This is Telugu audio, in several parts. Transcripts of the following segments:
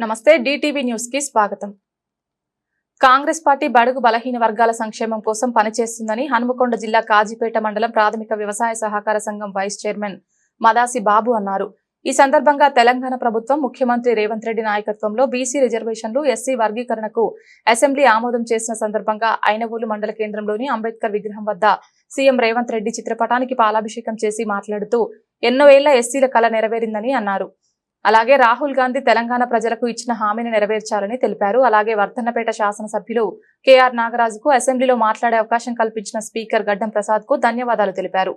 నమస్తే డిటీవీ న్యూస్కి స్వాగతం. కాంగ్రెస్ పార్టీ బడుగు బలహీన వర్గాల సంక్షేమం కోసం పనిచేస్తుందని హనుమకొండ జిల్లా కాజీపేట మండలం ప్రాథమిక వ్యవసాయ సహకార సంఘం వైస్ చైర్మన్ మదాసి బాబు అన్నారు. ఈ సందర్భంగా తెలంగాణ ప్రభుత్వం ముఖ్యమంత్రి రేవంత్ రెడ్డి నాయకత్వంలో బీసీ రిజర్వేషన్లు ఎస్సీ వర్గీకరణకు అసెంబ్లీ ఆమోదం చేసిన సందర్భంగా ఐనగూలు మండల కేంద్రంలోని అంబేద్కర్ విగ్రహం వద్ద సీఎం రేవంత్ రెడ్డి చిత్రపటానికి పాలాభిషేకం చేసి మాట్లాడుతూ ఎన్నో ఏళ్ళ ఎస్సీల కళ నెరవేరిందని అన్నారు. అలాగే రాహుల్ గాంధీ తెలంగాణ ప్రజలకు ఇచ్చిన హామీని నెరవేర్చాలని తెలిపారు. అలాగే వర్ధన్నపేట శాసనసభ్యులు కేఆర్ నాగరాజుకు అసెంబ్లీలో మాట్లాడే అవకాశం కల్పించిన స్పీకర్ గడ్డం ప్రసాద్కు ధన్యవాదాలు తెలిపారు.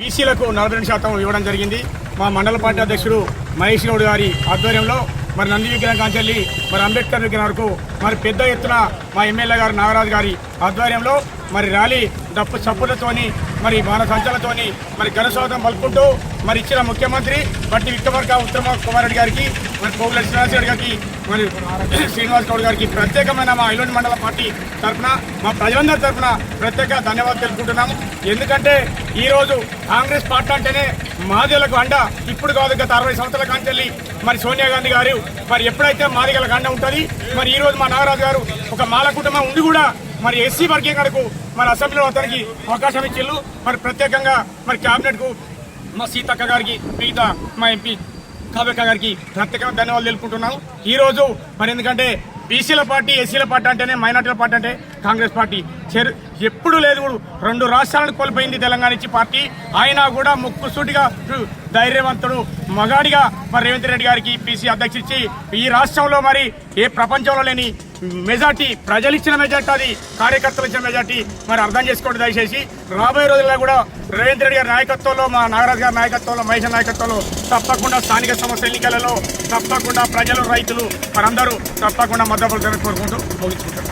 బీసీలకు నలభై రెండు శాతం ఇవ్వడం జరిగింది. మా మండల పార్టీ అధ్యక్షుడు మహేష్ గౌడ్ గారి ఆధ్వర్యంలో మరి నంది విగ్రహం కాంచెల్లి మరి అంబేద్కర్ విగ్రహం వరకు మరి పెద్ద ఎత్తున మా ఎమ్మెల్యే గారు నాగరాజు గారి ఆధ్వర్యంలో మరి ర్యాలీ డప్పు చప్పులతోని మరి మాన సంచలతోని మరి ఘనస్వాగతం పలుకుంటూ మరి ఇచ్చిన ముఖ్యమంత్రి బట్టి విక్రమార్క ఉత్తమ కుమార్ రెడ్డి గారికి మరి కోగులెడ్డి శ్రీనివాస్ రెడ్డి గారికి మరి శ్రీనివాస్ గౌడ్ గారికి ప్రత్యేకమైన మా ఐలోని మండల పార్టీ తరఫున మా ప్రజలందరి తరఫున ప్రత్యేక ధన్యవాదాలు తెలుపుకుంటున్నాము. ఎందుకంటే ఈరోజు కాంగ్రెస్ పార్టీ అంటేనే మాదిగలకు అండ. ఇప్పుడు కాదు గత అరవై సంవత్సరాల కాంచెల్లి మరి సోనియా గాంధీ గారు మరి ఎప్పుడైతే మాదిగలకు అండ ఉంటుంది మరి ఈరోజు మా నాగరాజు గారు ఒక మాల కుటుంబం ఉండి కూడా మరి ఎస్సీ వర్గీకరణకు మరి అసెంబ్లీలో అతనికి అవకాశం ఇచ్చిళ్ళు. మరి ప్రత్యేకంగా మరి కేబినెట్కు మా సీతక్క గారికి మిగతా మా ఎంపీ కావ్యక్క గారికి ప్రత్యేకంగా ధన్యవాదాలు తెలుపుకుంటున్నాను. ఈ రోజు మరి ఎందుకంటే బీసీల పార్టీ ఎస్సీల పార్టీ అంటేనే మైనార్టీల పార్టీ అంటే కాంగ్రెస్ పార్టీ. చెరు ఎప్పుడు లేదు కూడా. రెండు రాష్ట్రాలను కోల్పోయింది తెలంగాణ ఇచ్చి పార్టీ. ఆయన కూడా ముక్కుసూటిగా ధైర్యవంతుడు మగాడిగా మరి రేవంత్ రెడ్డి గారికి పీసీ అధ్యక్షుడు ఇచ్చి ఈ రాష్ట్రంలో మరి ఏ ప్రపంచంలో లేని మెజార్టీ ప్రజలిచ్చిన మెజార్టీ అది కార్యకర్తలు ఇచ్చిన మెజార్టీ మరి అర్థం చేసుకోండి దయచేసి. రాబోయే రోజుల్లో కూడా రేవంత్ రెడ్డి గారి నాయకత్వంలో మా నాగరాజు గారి నాయకత్వంలో మహేష్ నాయకత్వంలో తప్పకుండా స్థానిక సమస్య ఎన్నికలలో తప్పకుండా ప్రజలు రైతులు మరందరూ తప్పకుండా మద్దతు కోరుకుంటూ ముగించుకుంటారు